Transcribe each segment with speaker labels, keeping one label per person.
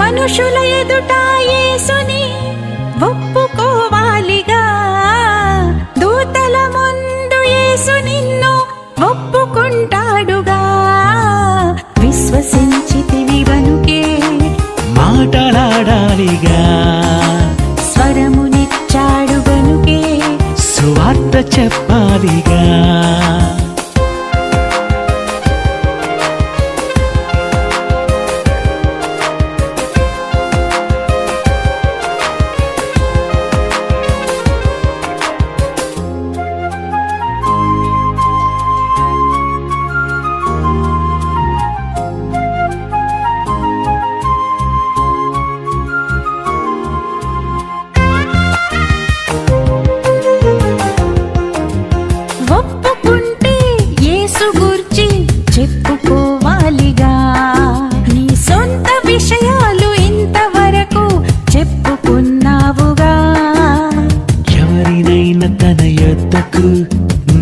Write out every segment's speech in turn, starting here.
Speaker 1: మనుషుల ఎదుటా
Speaker 2: మాటలాడాలిగా
Speaker 1: స్వరమునిచ్చాడు గనుకే
Speaker 2: సువార్త చెప్పాలిగా.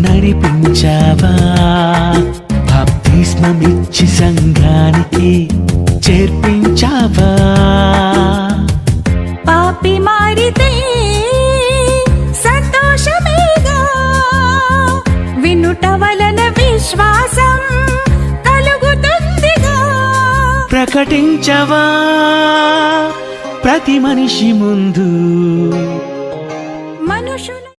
Speaker 2: నడిపించావా? బాప్తిస్మమిచ్చి సంఘానికి చేర్పించావా?
Speaker 1: పాపి మారితే సంతోషమేగా. వినుట వలన విశ్వాసం కలుగుతుందిగా.
Speaker 2: ప్రకటించవా? ప్రతి మనిషి ముందు
Speaker 1: మనుషుల